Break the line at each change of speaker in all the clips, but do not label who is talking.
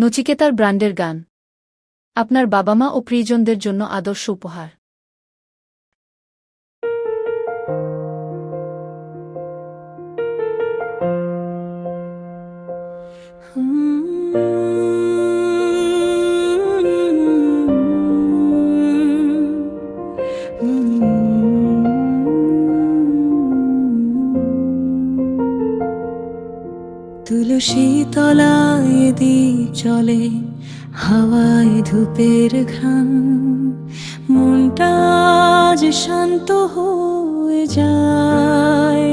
নচিকেতার ব্র্যান্ডের গান। আপনার বাবা মা ও প্রিয়জনদের জন্য আদর্শ উপহার।
তুলসী তলায় দ্বীপ চলে, হাওয়ায় ধূপের ঘ্রাণ। মনটা আজ শান্ত হয়ে যায়,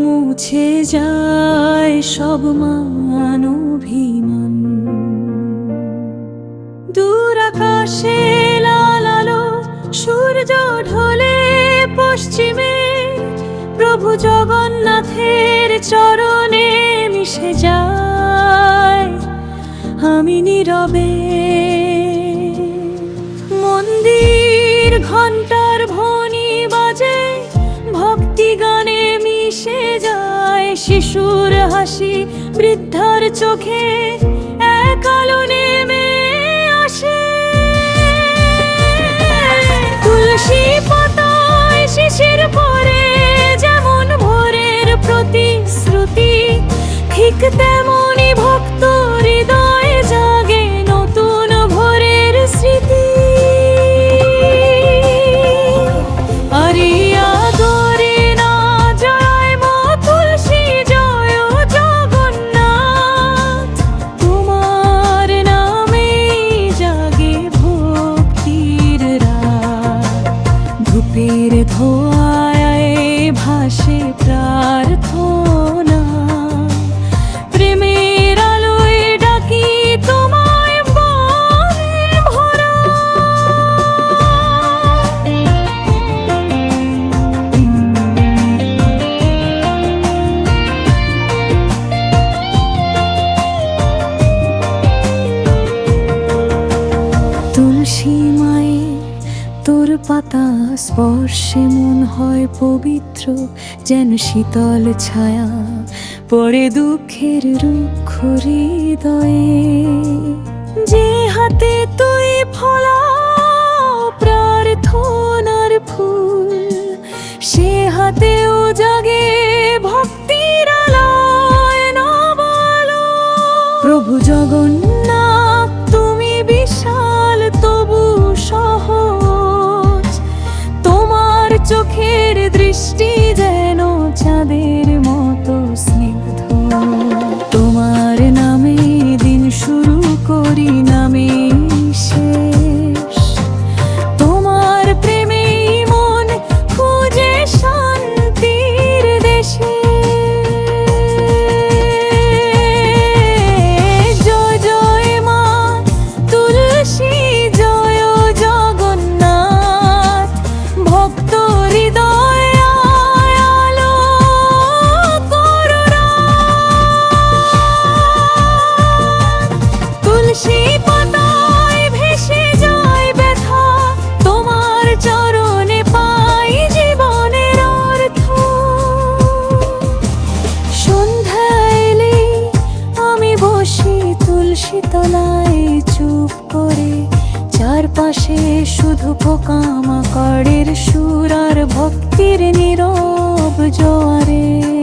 মুছে যায় সব মান দূর আকাশে লাল আলো, সূর্য ঢলে পশ্চিমে, প্রভু জগন্নাথের চরণে মিশে যায়, আমি নীরবে। মন্দির ঘণ্টার ধ্বনি বাজে, ভক্তি গানে মিশে যায়। শিশুর হাসি বৃদ্ধার চোখে, এক আলো নেমে আসে। くても স্পর্শে মন হয় পবিত্র, যেন শীতল ছায়া পড়ে দুঃখের রুক্ষ হৃদয়ে। যে হাতে তুই ফলা দৃষ্টি যেন চাঁদের শুধু পোকামাকড়ের সুর আর ভক্তির নীরব জোয়ারে।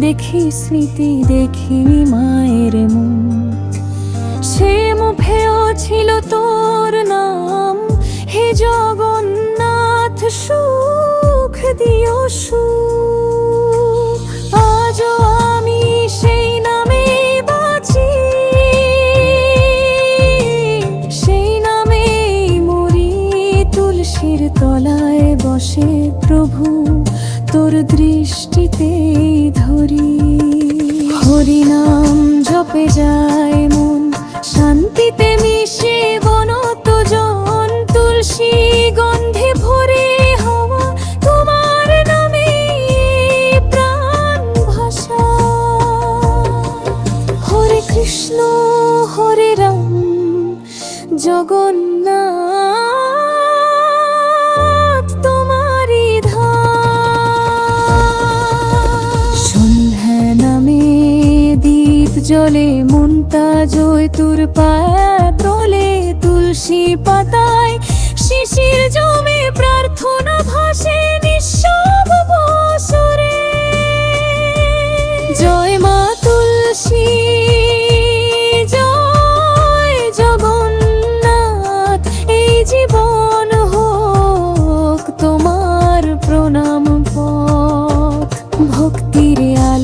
দেখি স্মৃতি, দেখি মায়ের মুখ। সে মুখেও ছিল তোর নাম। হে জগন্নাথ, সুখ দিও, সুখ। আজও আমি সেই নামে বাঁচি। সেই নামে মরি তুলসীর তলায় বসে প্রভু। তোর দৃষ্টিতে ধরি নাম জপে যায় জয়তুর পাতলে তুলসী পাতায় শিশির জমে প্রার্থনা ভাসে তুলসী জগন্নাথ, এই জীবন হোক তোমার প্রণাম পথ। ভক্তির আলোয়